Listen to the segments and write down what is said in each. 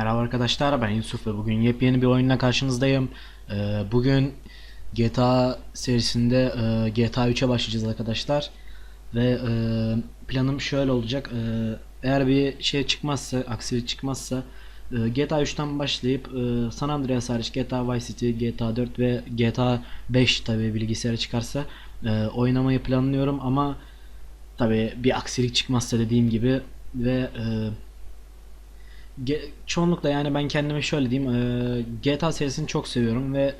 Merhaba arkadaşlar ben Yusuf ve bugün yepyeni bir oyunla karşınızdayım. Ee, bugün GTA serisinde e, GTA 3'e başlayacağız arkadaşlar. Ve e, planım şöyle olacak. E, eğer bir şey çıkmazsa, aksilik çıkmazsa e, GTA 3'ten başlayıp e, San Andreas hariç GTA Vice City, GTA 4 ve GTA 5 tabi bilgisayara çıkarsa e, oynamayı planlıyorum ama tabi bir aksilik çıkmazsa dediğim gibi ve e, Çoğunlukla yani ben kendime şöyle diyeyim eee, GTA serisini çok seviyorum ve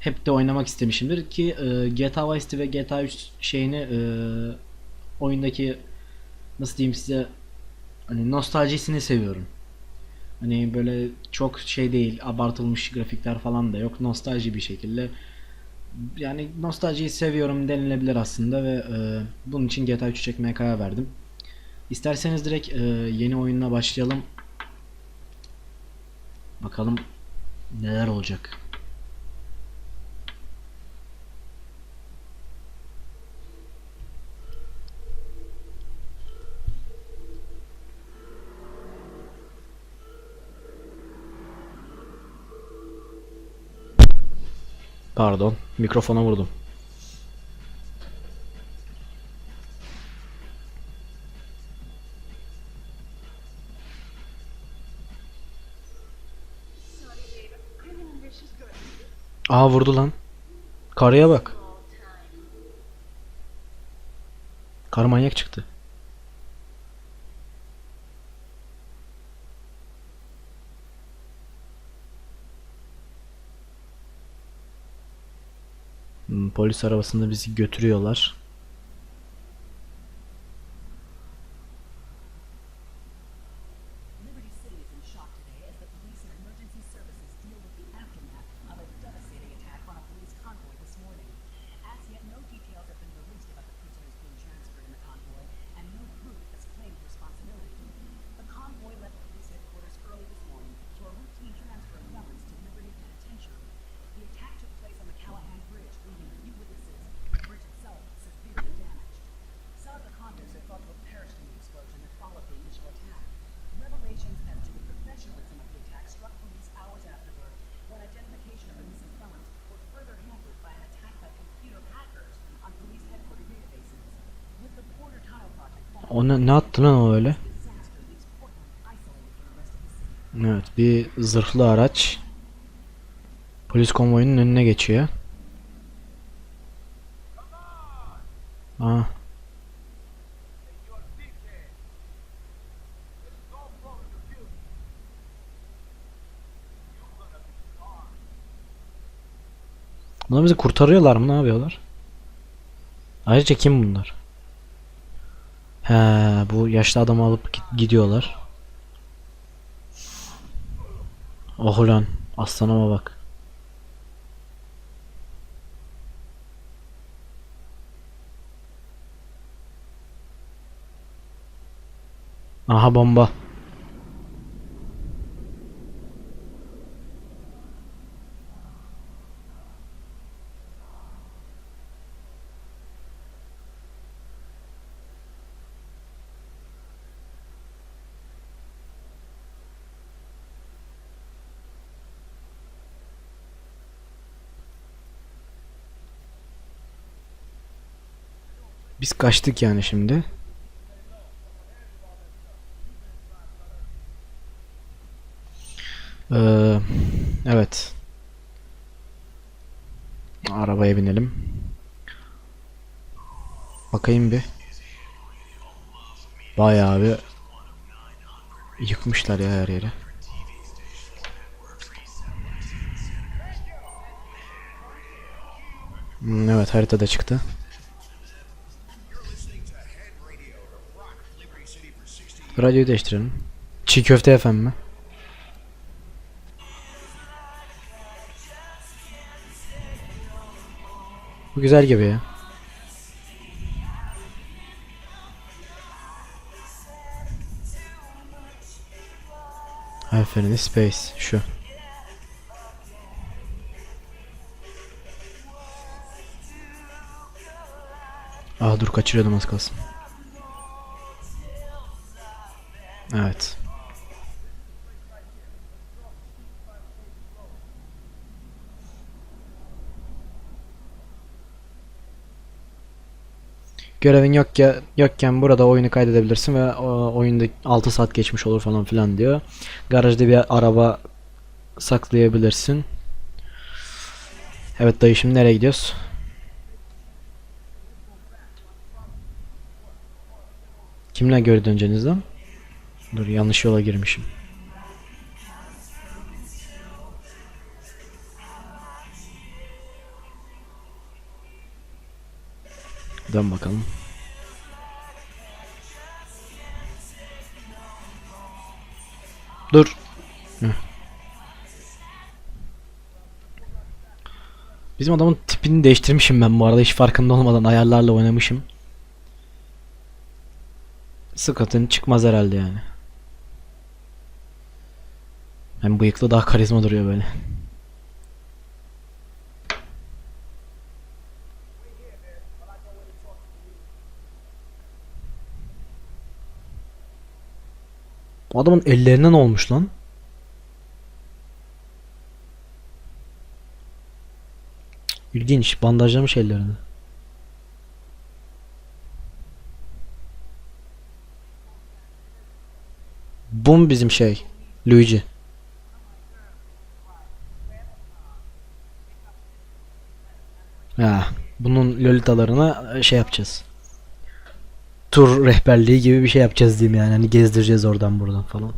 hep de oynamak istemişimdir ki eee, GTA Vice City ve GTA 3 şeyini eee, oyundaki nasıl diyeyim size hani nostaljisini seviyorum. Hani böyle çok şey değil abartılmış grafikler falan da yok nostalji bir şekilde yani nostaljiyi seviyorum denilebilir aslında ve eee, bunun için GTA 3'ü çekmeye karar verdim. İsterseniz direkt eee, yeni oyununa başlayalım. Bakalım neler olacak. Pardon, mikrofona vurdum. Aa vurdu lan. Karıya bak. Karı manyak çıktı. Hmm, polis arabasında bizi götürüyorlar. Project falling, O ne, attı lan o öyle? Evet bir zırhlı araç polis konvoyunun önüne geçiyor. Aa. Bunlar bizi kurtarıyorlar mı? Ne yapıyorlar? Ayrıca kim bunlar? He, bu yaşlı adamı alıp gidiyorlar. Oh lan aslanıma bak. Aha bomba. Biz kaçtık yani şimdi. Ee, evet. Arabaya binelim. Bakayım bir. Bayağı bir yıkmışlar ya her yeri. Hmm, evet haritada çıktı. Radyoyu değiştirelim. Çiğ köfte efendim mi? Bu güzel gibi ya. Aferin Space şu. Aa dur kaçırıyordum az kalsın. Evet. Görevin yok ya, yokken burada oyunu kaydedebilirsin ve e, oyunda 6 saat geçmiş olur falan filan diyor. Garajda bir araba saklayabilirsin. Evet dayı şimdi nereye gidiyoruz? Kimle gördü öncenizden? Dur yanlış yola girmişim. Dön bakalım. Dur. Bizim adamın tipini değiştirmişim ben bu arada hiç farkında olmadan ayarlarla oynamışım. Sıkıntın çıkmaz herhalde yani. Hem bıyıklı daha karizma duruyor böyle. Bu adamın ellerinden olmuş lan. İlginç. Bandajlamış ellerini. Bu mu bizim şey? Luigi. Ha, bunun lolitalarına şey yapacağız. Tur rehberliği gibi bir şey yapacağız diyeyim yani. Hani gezdireceğiz oradan buradan falan.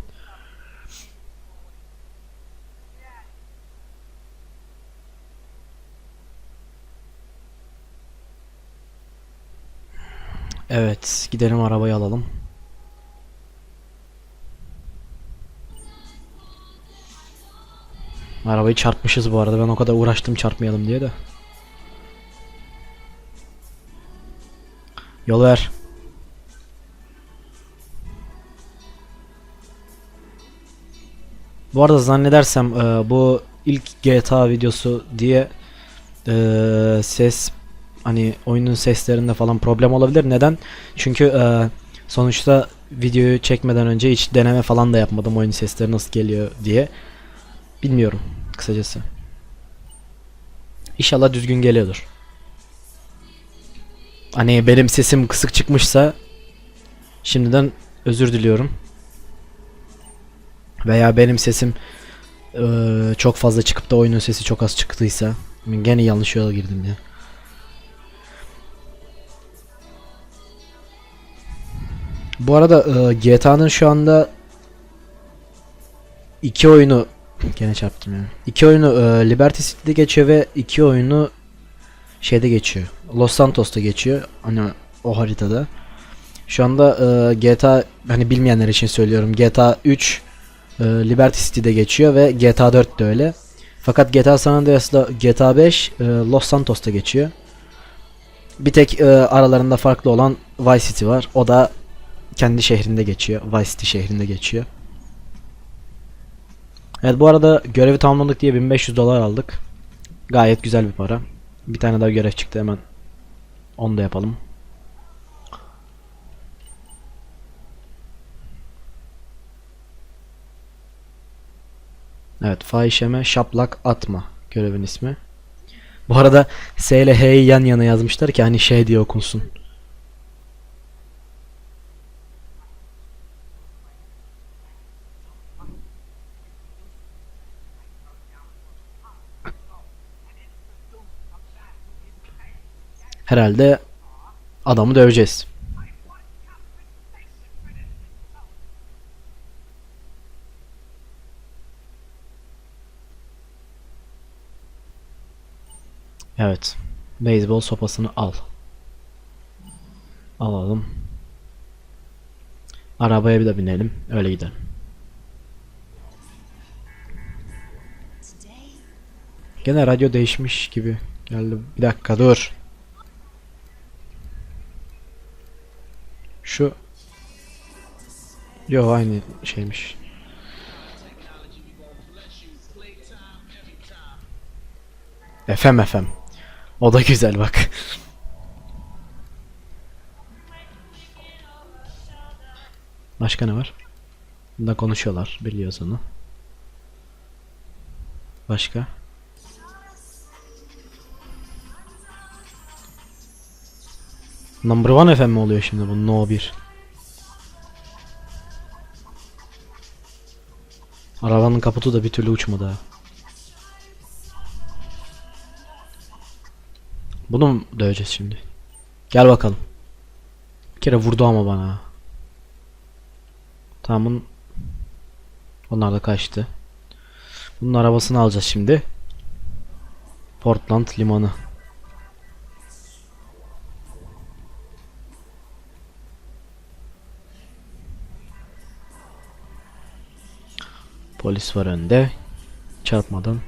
Evet, gidelim arabayı alalım. Arabayı çarpmışız bu arada. Ben o kadar uğraştım çarpmayalım diye de. Yol ver. Bu arada zannedersem e, bu ilk GTA videosu diye e, ses hani oyunun seslerinde falan problem olabilir. Neden? Çünkü e, sonuçta videoyu çekmeden önce hiç deneme falan da yapmadım oyun sesleri nasıl geliyor diye. Bilmiyorum kısacası. İnşallah düzgün geliyordur. Hani benim sesim kısık çıkmışsa şimdiden özür diliyorum. Veya benim sesim eee, çok fazla çıkıp da oyunun sesi çok az çıktıysa gene yanlış yola girdim ya. Bu arada eee, GTA'nın şu anda iki oyunu gene çarptım ya. İki oyunu eee, Liberty City'de geçiyor ve iki oyunu şeyde geçiyor. Los Santos'ta geçiyor. Hani o haritada. Şu anda eee, GTA hani bilmeyenler için söylüyorum. GTA 3 e, Liberty City'de geçiyor ve GTA 4 de öyle. Fakat GTA San Andreas'la GTA 5 e, Los Santos'ta geçiyor. Bir tek e, aralarında farklı olan Vice City var. O da kendi şehrinde geçiyor. Vice City şehrinde geçiyor. Evet bu arada görevi tamamladık diye 1500 dolar aldık. Gayet güzel bir para. Bir tane daha görev çıktı hemen. Onu da yapalım. Evet fahişeme şaplak atma görevin ismi. Bu arada S ile H'yi yan yana yazmışlar ki hani şey diye okunsun. Herhalde adamı döveceğiz. Evet. Beyzbol sopasını al. Alalım. Arabaya bir de binelim. Öyle gidelim. Gene radyo değişmiş gibi geldi. Bir dakika dur. Şu Yo aynı şeymiş. FM FM. O da güzel bak. Başka ne var? Bunda konuşuyorlar biliyoruz onu. Başka? Number One FM mi oluyor şimdi bu No 1? Arabanın kaputu da bir türlü uçmadı ha. Bunu mu döveceğiz şimdi? Gel bakalım. Bir kere vurdu ama bana. Tamam bunun... Onlar da kaçtı. Bunun arabasını alacağız şimdi. Portland limanı. Polis var önde. Çarpmadan.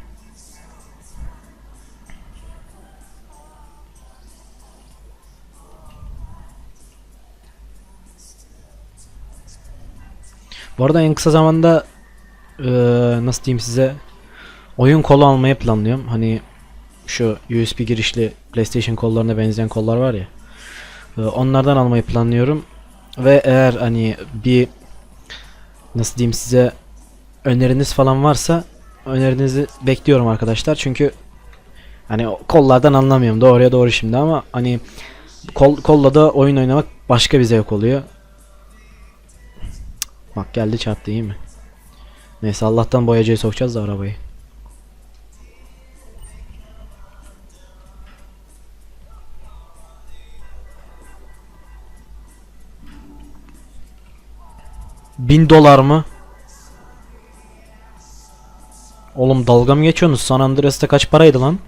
Bu arada en kısa zamanda eee, nasıl diyeyim size oyun kolu almayı planlıyorum. Hani şu USB girişli PlayStation kollarına benzeyen kollar var ya. eee, onlardan almayı planlıyorum. Ve eğer hani bir nasıl diyeyim size öneriniz falan varsa önerinizi bekliyorum arkadaşlar. Çünkü hani kollardan anlamıyorum doğruya doğru şimdi ama hani kol, kolla da oyun oynamak başka bir zevk oluyor. Bak geldi çarptı iyi mi? Neyse Allah'tan boyacıya sokacağız da arabayı. Bin dolar mı? Oğlum dalga mı geçiyorsunuz? San Andreas'ta kaç paraydı lan?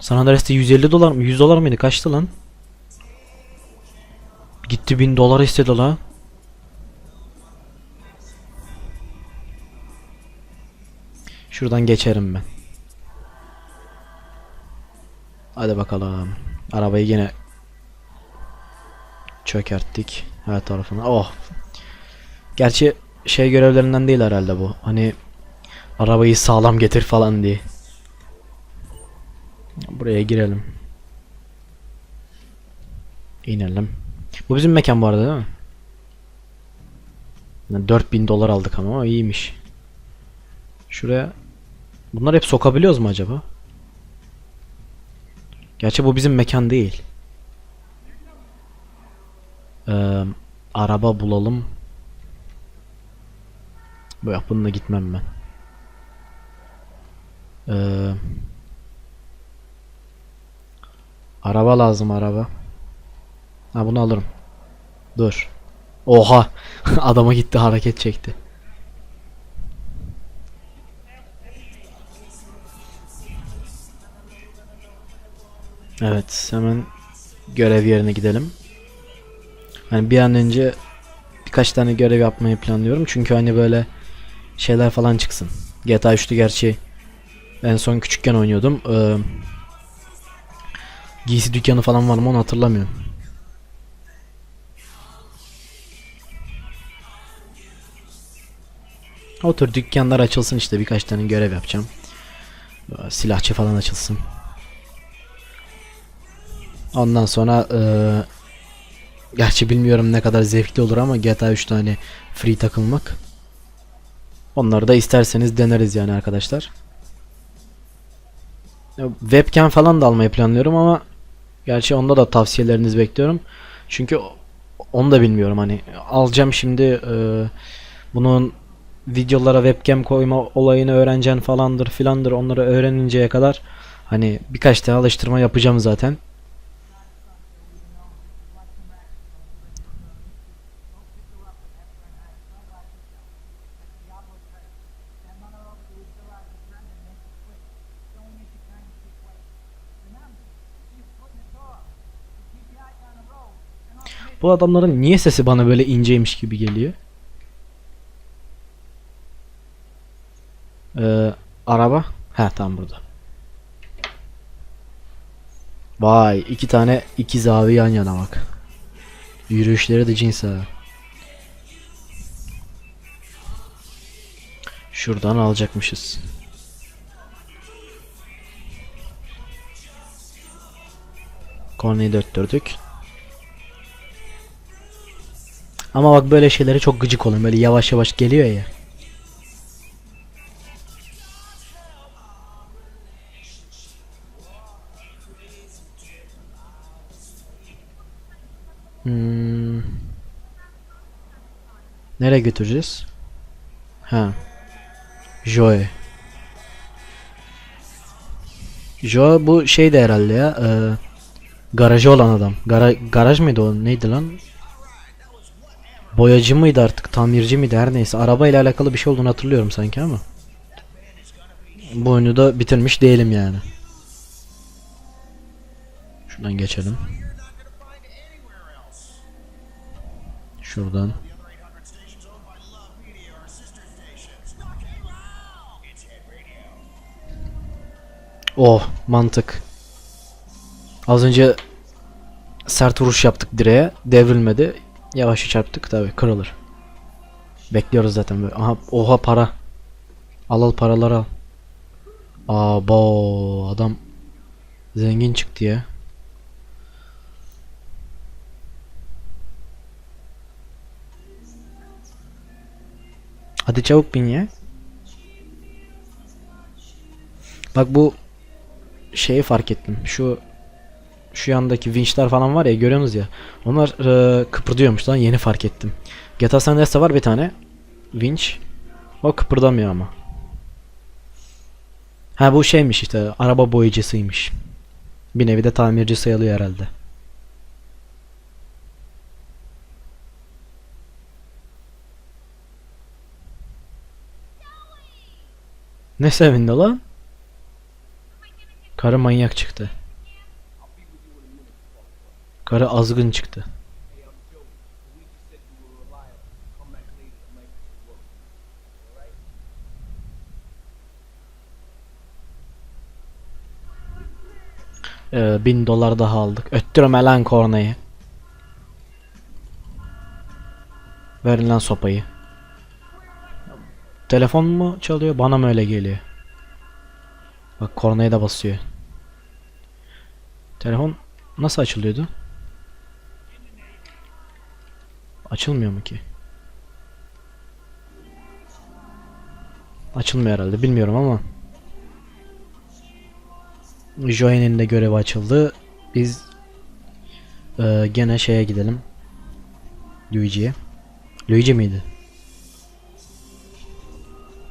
San Andreas'ta 150 dolar mı? 100 dolar mıydı? Kaçtı lan? Gitti 1000 dolar istedi lan. Şuradan geçerim ben. Hadi bakalım. Arabayı yine çökerttik her tarafına. Oh. Gerçi şey görevlerinden değil herhalde bu. Hani arabayı sağlam getir falan diye. Buraya girelim. İnelim. Bu bizim mekan bu arada değil mi? Yani 4000 dolar aldık ama, iyiymiş. Şuraya Bunlar hep sokabiliyoruz mu acaba? Gerçi bu bizim mekan değil. Ee, araba bulalım. Bu bununla gitmem ben. Ee, araba lazım araba. Ha bunu alırım. Dur. Oha. Adama gitti hareket çekti. Evet, hemen görev yerine gidelim. Hani bir an önce birkaç tane görev yapmayı planlıyorum. Çünkü hani böyle şeyler falan çıksın. GTA 3'te gerçi en son küçükken oynuyordum. Ee, giysi dükkanı falan var mı onu hatırlamıyorum. O tür dükkanlar açılsın işte birkaç tane görev yapacağım. Silahçı falan açılsın. Ondan sonra eee gerçi bilmiyorum ne kadar zevkli olur ama GTA 3 tane free takılmak. Onları da isterseniz deneriz yani arkadaşlar. Webcam falan da almayı planlıyorum ama gerçi onda da tavsiyelerinizi bekliyorum. Çünkü onu da bilmiyorum hani alacağım şimdi eee, bunun videolara webcam koyma olayını öğreneceksin falandır filandır onları öğreninceye kadar hani birkaç tane alıştırma yapacağım zaten. Bu adamların niye sesi bana böyle inceymiş gibi geliyor? Ee, araba? Ha tam burada. Vay iki tane ikiz abi yan yana bak. Yürüyüşleri de cins ha. Şuradan alacakmışız. Korneyi dörttürdük. Ama bak böyle şeylere çok gıcık oluyorum. Böyle yavaş yavaş geliyor ya. Hmm. Nereye götüreceğiz? Ha. Joe. Joe bu şeydi herhalde ya. E, garajı olan adam. Gara, garaj mıydı o? Neydi lan? Boyacı mıydı artık? Tamirci miydi? Her neyse. Araba ile alakalı bir şey olduğunu hatırlıyorum sanki ama. Bu oyunu da bitirmiş değilim yani. Şuradan geçelim. Şuradan. Oh mantık. Az önce sert vuruş yaptık direğe. Devrilmedi. Yavaş çarptık tabi kırılır. Bekliyoruz zaten böyle. Aha oha para. Al al paraları al. Abo adam zengin çıktı ya. Hadi çabuk bin ya. Bak bu şeyi fark ettim. Şu şu yandaki vinçler falan var ya görüyorsunuz ya. Onlar e, kıpırdıyormuş lan yeni fark ettim. GTA San Andreas'ta var bir tane vinç. O kıpırdamıyor ama. Ha bu şeymiş işte araba boyacısıymış. Bir nevi de tamirci sayılıyor herhalde. Ne sevindi lan? Karı manyak çıktı. Karı azgın çıktı. Ee, bin dolar daha aldık. Öttürme lan kornayı. Verin lan sopayı. Telefon mu çalıyor? Bana mı öyle geliyor? Bak kornaya da basıyor. Telefon nasıl açılıyordu? Açılmıyor mu ki? Açılmıyor herhalde bilmiyorum ama. Joey'nin de görevi açıldı. Biz eee, gene şeye gidelim. Luigi'ye. Luigi miydi?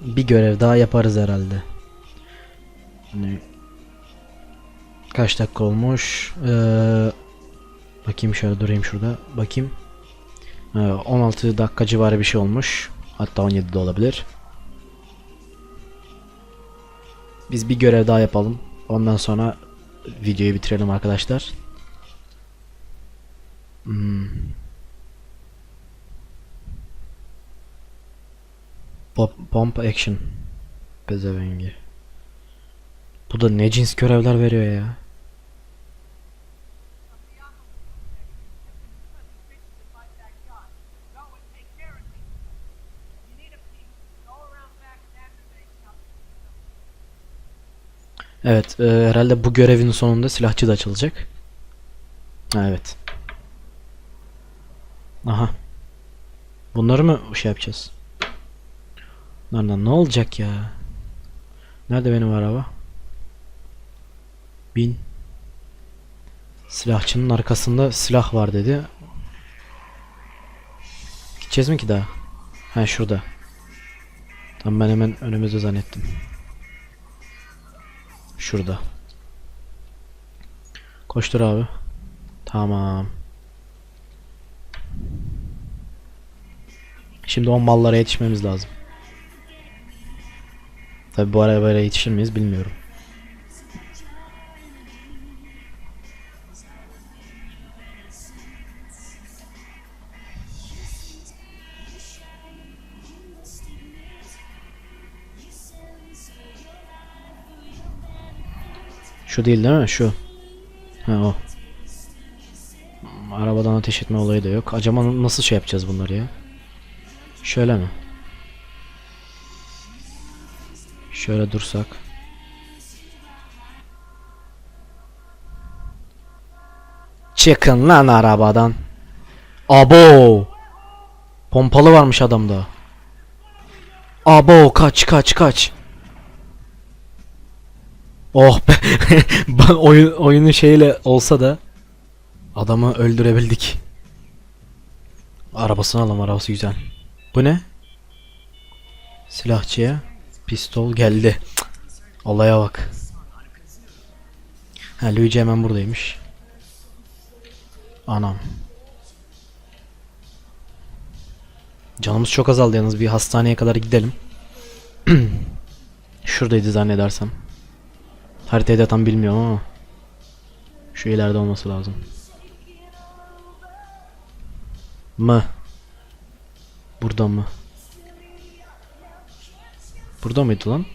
Bir görev daha yaparız herhalde. Hani kaç dakika olmuş? Eee, bakayım şöyle durayım şurada. Bakayım. Ee, 16 dakika civarı bir şey olmuş. Hatta 17 de olabilir. Biz bir görev daha yapalım. Ondan sonra videoyu bitirelim arkadaşlar. Hmm. Pump action. Pezevengi. Bu da ne cins görevler veriyor ya. Evet, e, herhalde bu görevin sonunda silahçı da açılacak. Ha, evet. Aha. Bunları mı şey yapacağız? Bunlardan ne olacak ya? Nerede benim araba? Bin. Silahçının arkasında silah var dedi. Gideceğiz mi ki daha? Ha şurada. Tamam ben hemen önümüzde zannettim. Şurada. Koştur abi. Tamam. Şimdi o mallara yetişmemiz lazım. Tabi bu arabayla yetişir miyiz bilmiyorum. Şu değil değil mi? Şu. Ha o. Arabadan ateş etme olayı da yok. Acaba nasıl şey yapacağız bunları ya? Şöyle mi? Şöyle dursak. Çıkın lan arabadan. Abo. Pompalı varmış adamda. Abo kaç kaç kaç. Oh be. Oyun oyunun şeyle olsa da adamı öldürebildik. Arabasını alalım arabası güzel. Bu ne? Silahçıya pistol geldi. Cık, Olaya bak. Ha Luigi hemen buradaymış. Anam. Canımız çok azaldı yalnız bir hastaneye kadar gidelim. Şuradaydı zannedersem. Haritayı da tam bilmiyorum ama. Şu ileride olması lazım. Mı? Burada mı? Burada mıydı lan?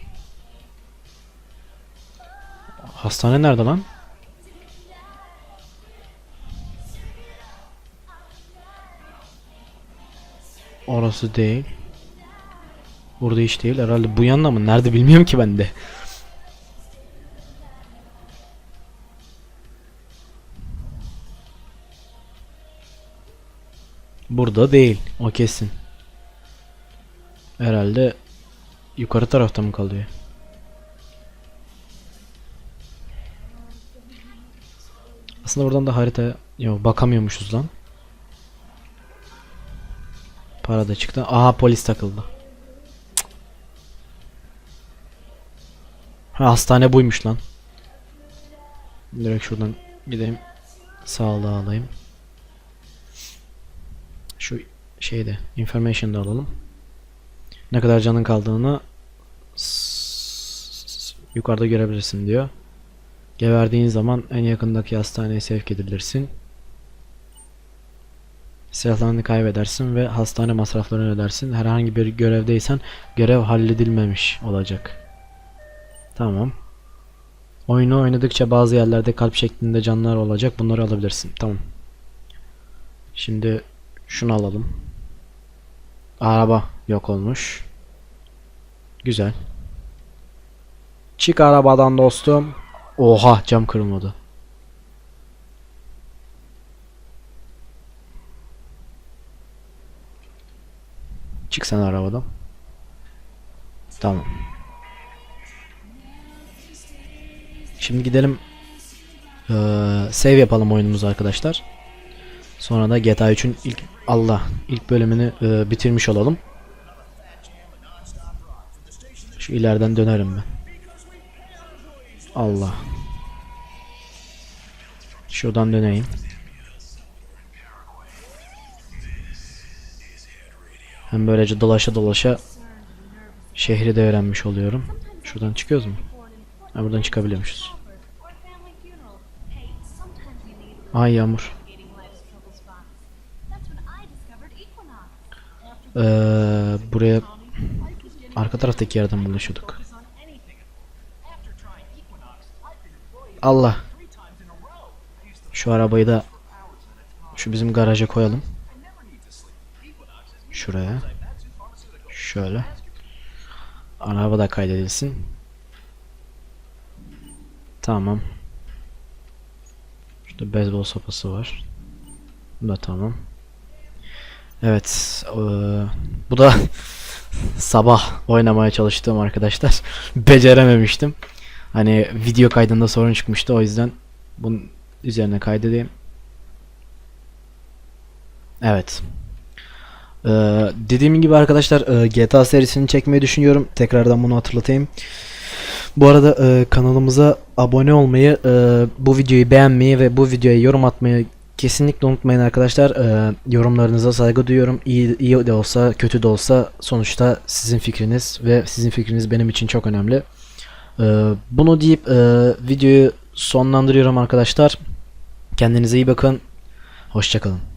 Hastane nerede lan? Orası değil. Burada hiç değil. Herhalde bu yanına mı? Nerede bilmiyorum ki ben de. Burada değil. O kesin. Herhalde yukarı tarafta mı kalıyor? Aslında buradan da harita yok bakamıyormuşuz lan. Para da çıktı. Aha polis takıldı. Ha hastane buymuş lan. Direkt şuradan gideyim. Sağlığı alayım. Şeyde information da alalım. Ne kadar canın kaldığını yukarıda görebilirsin diyor. Geberdiğin zaman en yakındaki hastaneye sevk edilirsin. Silahlarını kaybedersin ve hastane masraflarını ödersin. Herhangi bir görevdeysen görev halledilmemiş olacak. Tamam. Oyunu oynadıkça bazı yerlerde kalp şeklinde canlar olacak. Bunları alabilirsin. Tamam. Şimdi şunu alalım. Araba yok olmuş. Güzel. Çık arabadan dostum. Oha cam kırılmadı. Çık sen arabadan. Tamam. Şimdi gidelim. Eee, save yapalım oyunumuzu arkadaşlar. Sonra da GTA 3'ün ilk Allah ilk bölümünü eee, bitirmiş olalım. Şu ileriden dönerim ben. Allah. Şuradan döneyim. Hem böylece dolaşa dolaşa şehri de öğrenmiş oluyorum. Şuradan çıkıyoruz mu? Ha, buradan çıkabiliyormuşuz. Ay yağmur. Ee, buraya arka taraftaki yerden buluşuyorduk. Allah. Şu arabayı da şu bizim garaja koyalım. Şuraya. Şöyle. Araba da kaydedilsin. Tamam. Şurada beyzbol sopası var. Bu da tamam. Evet. eee, bu da sabah oynamaya çalıştığım arkadaşlar. Becerememiştim. Hani video kaydında sorun çıkmıştı o yüzden bunun üzerine kaydedeyim. Evet. Ee, dediğim gibi arkadaşlar e, GTA serisini çekmeyi düşünüyorum. Tekrardan bunu hatırlatayım. Bu arada e, kanalımıza abone olmayı, e, bu videoyu beğenmeyi ve bu videoya yorum atmayı kesinlikle unutmayın arkadaşlar. E, yorumlarınıza saygı duyuyorum. İyi, iyi de olsa, kötü de olsa sonuçta sizin fikriniz ve sizin fikriniz benim için çok önemli. E, bunu deyip e, videoyu sonlandırıyorum arkadaşlar. Kendinize iyi bakın. Hoşçakalın.